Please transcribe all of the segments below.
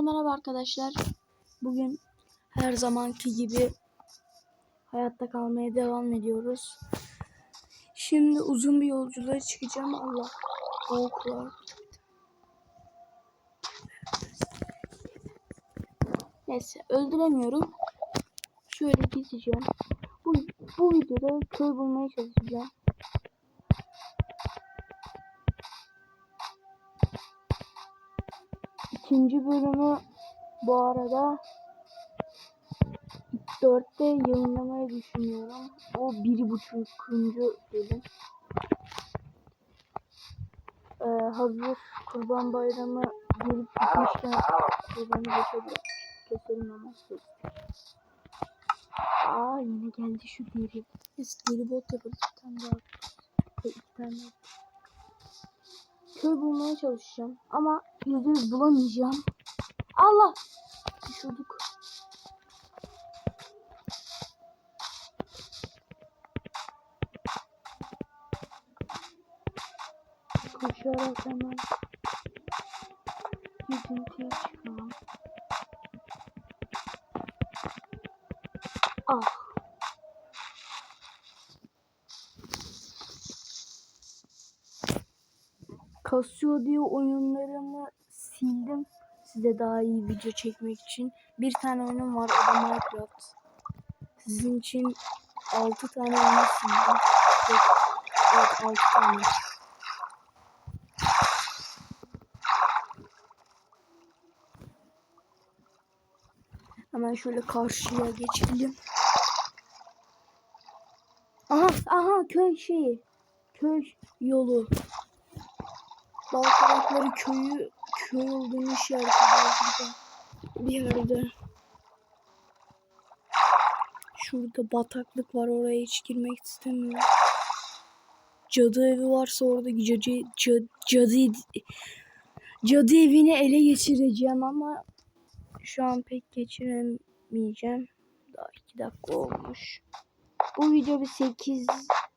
merhaba arkadaşlar. Bugün her zamanki gibi hayatta kalmaya devam ediyoruz. Şimdi uzun bir yolculuğa çıkacağım. Allah. Soğuk var. Neyse öldüremiyorum. Şöyle gideceğim. Bu, bu videoda köy bulmaya çalışacağım. İkinci bölümü bu arada 4'te yayınlamayı düşünüyorum. O bir buçukuncu bölüm. Ee, hazır Kurban Bayramı gelip gitmişken kurbanı keselim, keselim ama şey. Aa yine geldi şu deri. Biz deri bot yaparız bir tane daha. İki tane daha. Köy bulmaya çalışacağım ama yüzde yüz bulamayacağım. Allah! Düşürdük. Koşarak hemen yüzüntüye çıkalım. Ah! Kasıyor diye oyunlarımı sildim. Size daha iyi video çekmek için. Bir tane oyunum var o da Minecraft. Sizin için 6 tane oyunu sildim. Evet, evet 6 tane. Hemen şöyle karşıya geçelim. Aha aha köy şeyi. Köy yolu. Balkanakları köyü köy olduğunu işaret ediyor. Bir yerde. Şurada bataklık var oraya hiç girmek istemiyorum. Cadı evi varsa orada cadı, cadı, cadı, cadı evini ele geçireceğim ama şu an pek geçiremeyeceğim. Daha iki dakika olmuş. Bu video bir 8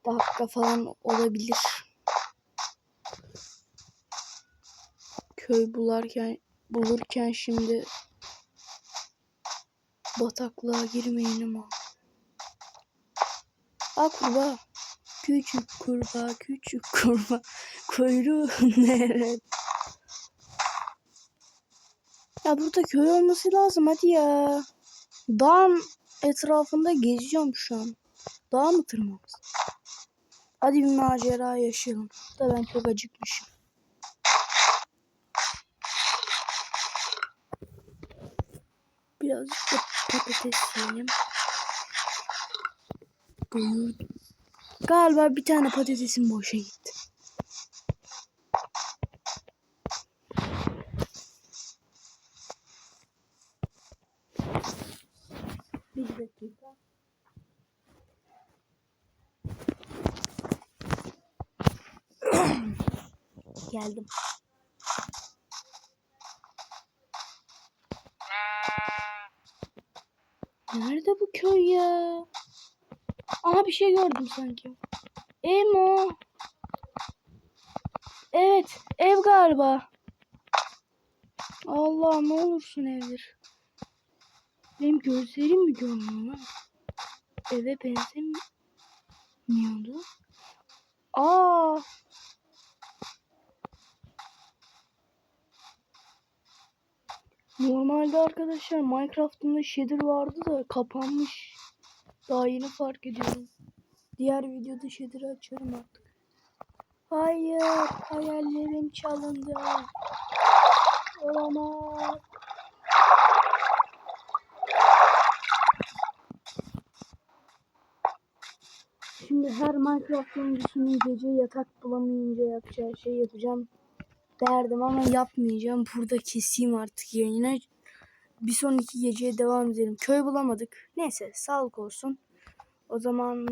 dakika falan olabilir. Köy bularken bulurken şimdi bataklığa girmeyin ama. Aa kurbağa. Küçük kurbağa, küçük kurbağa. Kuyruğu nerede? Ya burada köy olması lazım hadi ya. Dağın etrafında geziyorum şu an. Dağ mı tırmanız? Hadi bir macera yaşayalım. Da ben çok acıkmışım. Birazcık da patates yiyelim. Buyur. Galiba bir tane patatesim boşa gitti. Bir dakika. Geldim. Nerede bu köy ya? Aha bir şey gördüm sanki. Ev mi o? Evet ev galiba. Allah ne olursun evdir. Benim gözlerim mi görmüyor lan? Eve benzemiyordu. Aa. Normalde arkadaşlar Minecraft'ın shader vardı da kapanmış. Daha yeni fark ediyorum. Diğer videoda shader'ı açarım artık. Hayır, hayallerim çalındı. Olamaz. Şimdi her Minecraft oyuncusunun gece yatak bulamayınca yapacağı şey yapacağım derdim ama yapmayacağım. Burada keseyim artık yayını. Bir sonraki geceye devam edelim. Köy bulamadık. Neyse sağlık olsun. O zaman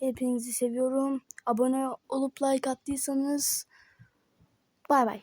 hepinizi seviyorum. Abone olup like attıysanız bay bay.